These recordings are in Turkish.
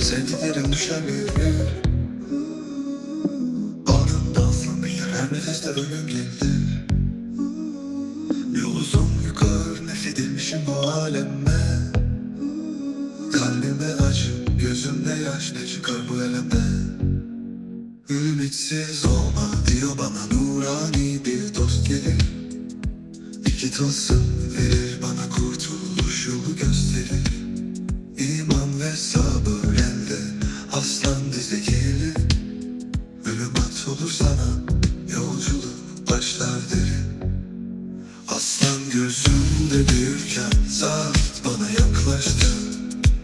Sevdiklerim düşer. Gölge Anında aslanmıyor her nefeste ölüm gelir. Yol uzun yukarı nefedilmişim bu aleme Kalbime acı gözümde yaş ne çıkar bu elemden Ümitsiz olma diyor bana nurani bir dost gelir. İki tılsım verir bana kurtuluş yolu gösterir Ve sabır aslan dize gelir. Ölüm at olur yolculuk başlar Aslan gözümde büyürken bana yaklaştı.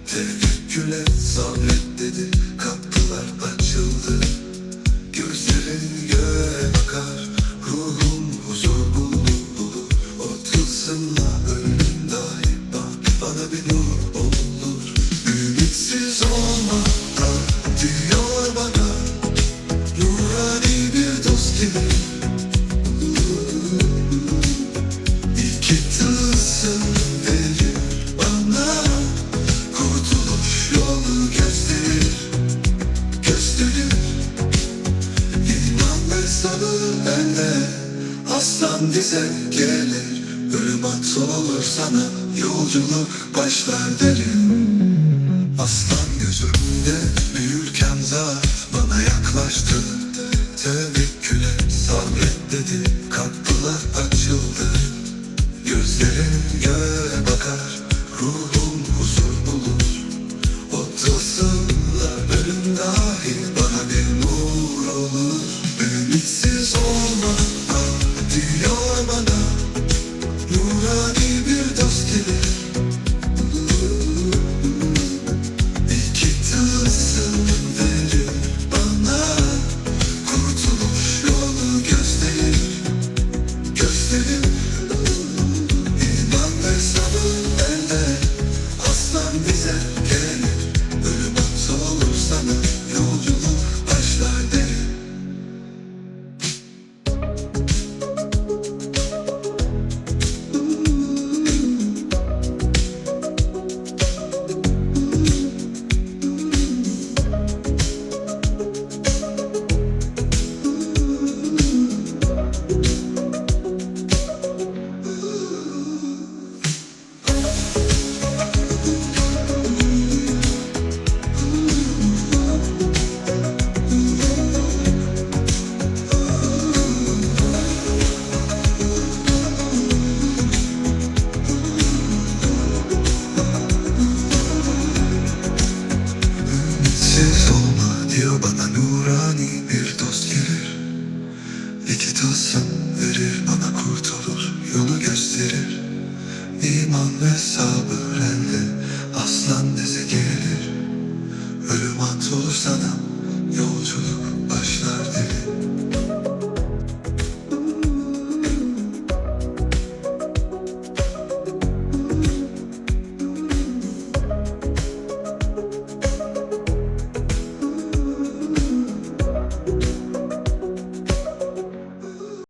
Tevekkül et sabret dedi. Açıldı sabır bende Aslan dize gelir. Ölüm at olur sana Yolculuk başlar derim. Aslan gözümde büyürken zat bana yaklaştı. Tevekkül et sabret dedi kapılar Ümitsiz olma ah Siz olma diyor bana nurani bir dost gelir. İki tılsım verir bana kurtulur yolu gösterir. İman ve sabır elde aslan dize gelir. Ölüm at olur sana yolculuk başlar derin